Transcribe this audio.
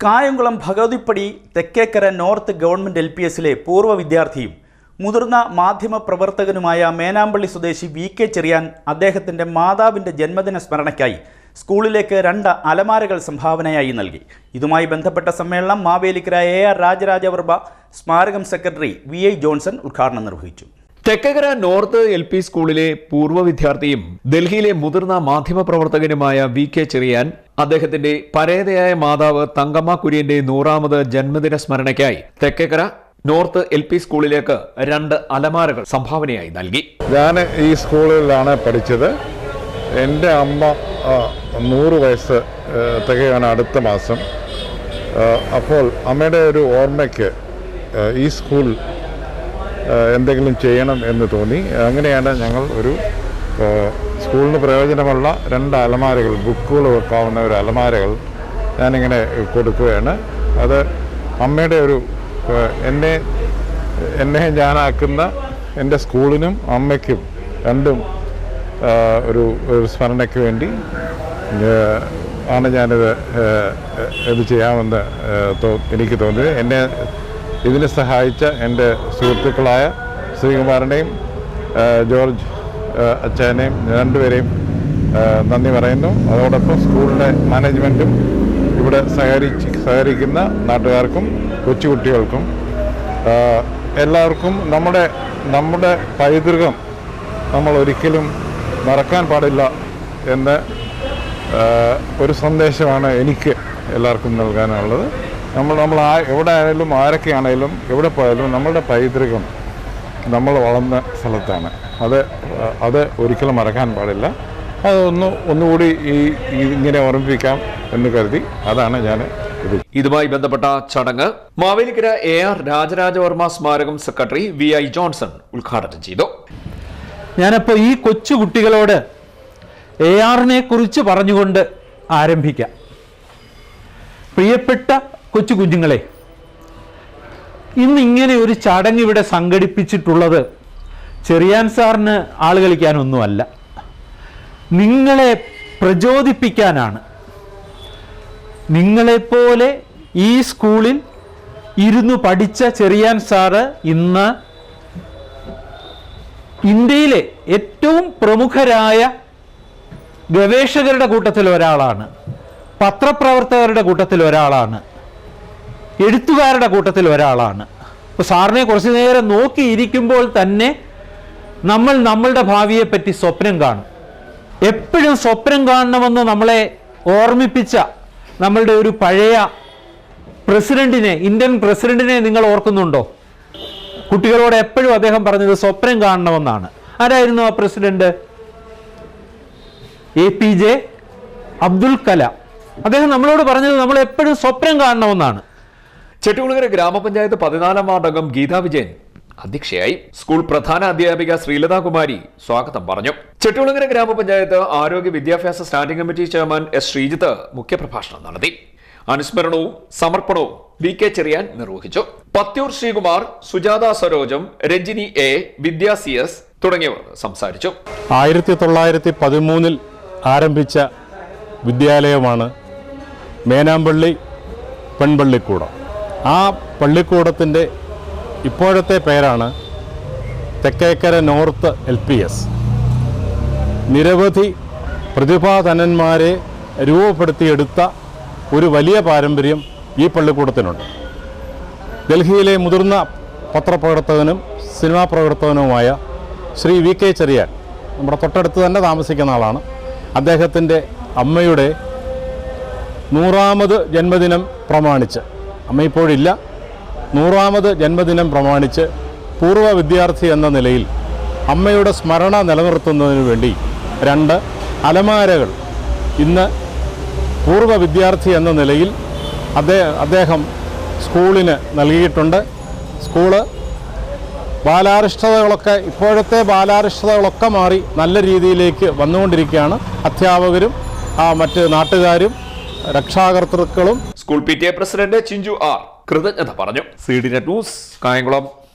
Kayamkulam Bhagavathippadi Thekkekkara north government L P എസിലെ പൂർവ വിദ്യാർത്ഥിയും മുതിർന്ന മാധ്യമ പ്രവർത്തകനുമായ മേനാമ്പള്ളി സ്വദേശി വി കെ ചെറിയാൻ അദ്ദേഹത്തിന്റെ മാതാവിന്റെ ജന്മദിന സ്മരണയ്ക്കായി സ്കൂളിലേക്ക് രണ്ട് അലമാരകൾ സംഭാവനയായി നൽകി. ഇതുമായി ബന്ധപ്പെട്ട സമ്മേളനം മാവേലിക്കര എ ആർ രാജരാജവർമ്മ സ്മാരകം സെക്രട്ടറി വി ഐ ജോൺസൺ ഉദ്ഘാടനം നിർവഹിച്ചു. തെക്കകര നോർത്ത് എൽ പി സ്കൂളിലെ പൂർവ വിദ്യാർത്ഥിയും ഡൽഹിയിലെ മുതിർന്ന മാധ്യമപ്രവർത്തകനുമായ വി കെ ചെറിയാൻ അദ്ദേഹത്തിന്റെ പരേതയായ മാതാവ് തങ്കമ്മ കുര്യന്റെ നൂറാമത് ജന്മദിന സ്മരണയ്ക്കായി തെക്കേക്കര നോർത്ത് എൽ പി സ്കൂളിലേക്ക് രണ്ട് അലമാരകൾ സംഭാവനയായി നൽകി. ഞാൻ ഈ സ്കൂളിലാണ് പഠിച്ചത്. എന്റെ അമ്മ നൂറ് വയസ്സ് തികയാണ് അടുത്ത മാസം. അപ്പോൾ അമ്മയുടെ ഒരു ഓർമ്മയ്ക്ക് ഈ സ്കൂൾ എന്തെങ്കിലും ചെയ്യണം എന്ന് തോന്നി. അങ്ങനെയാണ് ഞങ്ങൾ ഒരു സ്കൂളിന് പ്രയോജനമുള്ള രണ്ട് അലമാരകൾ ബുക്കുകൾ വെക്കാവുന്ന ഒരു അലമാരകൾ ഞാനിങ്ങനെ കൊടുക്കുകയാണ്. അത് അമ്മയുടെ ഒരു എന്നെ എന്നെ ഞാനാക്കുന്ന എന്റെ സ്കൂളിനും അമ്മയ്ക്കും രണ്ടും ഒരു ഒരു സ്മരണയ്ക്ക് വേണ്ടി ആണ് ഞാനിത് ഇത് ചെയ്യാമെന്ന് എനിക്ക് തോന്നിയത്. എന്നെ ഇതിനെ സഹായിച്ച എന്റെ സുഹൃത്തുക്കളായ ശ്രീകുമാരനെയും ആ, ജോർജ് ആ, അച്ചാനെയും രണ്ടുപേരെയും നന്ദി പറയുന്നു. അതോടൊപ്പം സ്കൂളിന്റെ മാനേജ്മെന്റും ഇവിടെ സഹകരിച്ച് സഹകരിക്കുന്ന നാട്ടുകാർക്കും കൊച്ചുകുട്ടികൾക്കും എല്ലാവർക്കും നമ്മുടെ നമ്മുടെ പൈതൃകം നമ്മൾ ഒരിക്കലും മറക്കാൻ പാടില്ല എന്ന ഒരു സന്ദേശമാണ് എനിക്ക് എല്ലാവർക്കും നൽകാനുള്ളത്. നമ്മൾ നമ്മൾ ആ എവിടെ ആയാലും ആരൊക്കെയാണേലും എവിടെ പോയാലും നമ്മളുടെ പൈതൃകം നമ്മൾ വളർന്ന സ്ഥലത്താണ്. അത് അത് ഒരിക്കലും മറക്കാൻ പാടില്ല. അതൊന്ന് ഒന്നുകൂടി ഈ ഇങ്ങനെ ഓർമ്മിപ്പിക്കാം എന്ന് കരുതി അതാണ് ഞാൻ ഇത് ഇതുമായി ബന്ധപ്പെട്ട ചടങ്ങ് മാവേലിക്കര എ ആർ രാജരാജവർമ്മ സ്മാരകം സെക്രട്ടറി വി ഐ ജോൺസൺ ഉദ്ഘാടനം ചെയ്തു. ഞാനപ്പോൾ ഈ കൊച്ചു കുട്ടികളോട് എ ആറിനെ കുറിച്ച് പറഞ്ഞുകൊണ്ട് ആരംഭിക്കാം. പ്രിയപ്പെട്ട കൊച്ചു കുഞ്ഞുങ്ങളെ ഇന്നിങ്ങനെ ഒരു ചടങ്ങ് ഇവിടെ സംഘടിപ്പിച്ചിട്ടുള്ളത് ചെറിയാൻ സാറിന് ആൾ കളിക്കാനൊന്നുമല്ല. നിങ്ങളെ പ്രചോദിപ്പിക്കാനാണ്. നിങ്ങളെപ്പോലെ ഈ സ്കൂളിൽ ഇരുന്ന് പഠിച്ച ചെറിയാൻ സാറ് ഇന്ന് ഇന്ത്യയിലെ ഏറ്റവും പ്രമുഖരായ ഗവേഷകരുടെ കൂട്ടത്തിൽ ഒരാളാണ്. പത്രപ്രവർത്തകരുടെ കൂട്ടത്തിൽ ഒരാളാണ്. എഴുത്തുകാരുടെ കൂട്ടത്തിൽ ഒരാളാണ്. അപ്പോൾ സാറിനെ കുറച്ച് നേരം നോക്കിയിരിക്കുമ്പോൾ തന്നെ നമ്മൾ നമ്മളുടെ ഭാവിയെപ്പറ്റി സ്വപ്നം കാണും. എപ്പോഴും സ്വപ്നം കാണണമെന്ന് നമ്മളെ ഓർമ്മിപ്പിച്ച നമ്മളുടെ ഒരു പഴയ പ്രസിഡന്റിനെ ഇന്ത്യൻ പ്രസിഡന്റിനെ നിങ്ങൾ ഓർക്കുന്നുണ്ടോ? കുട്ടികളോട് എപ്പോഴും അദ്ദേഹം പറഞ്ഞത് സ്വപ്നം കാണണമെന്നാണ്. ആരായിരുന്നു ആ president? A P J Abdul Kalam. അദ്ദേഹം നമ്മളോട് പറഞ്ഞത് നമ്മൾ എപ്പോഴും സ്വപ്നം കാണണമെന്നാണ്. ചെട്ടികുളങ്ങര ഗ്രാമപഞ്ചായത്ത് പതിനാലാം വാർഡംഗം ഗീതാ വിജയൻ. അധ്യക്ഷയായി സ്കൂൾ പ്രധാന അധ്യാപിക ശ്രീലതാകുമാരി സ്വാഗതം പറഞ്ഞു. ചെട്ടുളങ്ങര ഗ്രാമപഞ്ചായത്ത് ആരോഗ്യ വിദ്യാഭ്യാസ standing committee chairman S Sreejith മുഖ്യപ്രഭാഷണം നടത്തി. അനുസ്മരണവും സമർപ്പണവും വി കെ ചെറിയാൻ നിർവഹിച്ചു. Pathiyoor Sreekumar Sujatha Sarojam Ranjini A Vidya C S തുടങ്ങിയവർ സംസാരിച്ചു. ആയിരത്തി തൊള്ളായിരത്തി പതിമൂന്നിൽ ആരംഭിച്ച വിദ്യാലയമാണ് മേനാമ്പള്ളി പെൺപള്ളിക്കൂടം. ആ പള്ളിക്കൂടത്തിന്റെ ഇപ്പോഴത്തെ പേരാണ് Thekkekkara north L P S. നിരവധി പ്രതിഭാധനന്മാരെ രൂപപ്പെടുത്തിയെടുത്ത ഒരു വലിയ പാരമ്പര്യം ഈ പള്ളിക്കൂടത്തിനുണ്ട്. ഡൽഹിയിലെ മുതിർന്ന പത്രപ്രവർത്തകനും സിനിമാ പ്രവർത്തകനുമായ ശ്രീ വി കെ ചെറിയാൻ നമ്മുടെ തൊട്ടടുത്ത് തന്നെ താമസിക്കുന്ന ആളാണ്. അദ്ദേഹത്തിന്റെ അമ്മയുടെ നൂറാമത് ജന്മദിനം പ്രമാണിച്ച്. അമ്മ ഇപ്പോഴില്ല. നൂറാമത് ജന്മദിനം പ്രമാണിച്ച് പൂർവ വിദ്യാർത്ഥി എന്ന നിലയിൽ അമ്മയുടെ സ്മരണ നിലനിർത്തുന്നതിന് വേണ്ടി രണ്ട് അലമാരകൾ. ഇന്ന് പൂർവ വിദ്യാർത്ഥി എന്ന നിലയിൽ അദ്ദേഹം സ്കൂളിന് നൽകിയിട്ടുണ്ട്. സ്കൂൾ ബാലാരിഷ്ടതകളൊക്കെ ഇപ്പോഴത്തെ ബാലാരിഷ്ടതകളൊക്കെ മാറി നല്ല രീതിയിലേക്ക് വന്നുകൊണ്ടിരിക്കുകയാണ്. അധ്യാപകരും മറ്റ് നാട്ടുകാരും രക്ഷാകർത്തൃക്കളും. School P T A president Chinchu R. കൃതജ്ഞത പറഞ്ഞു. C D net news Kayamkulam.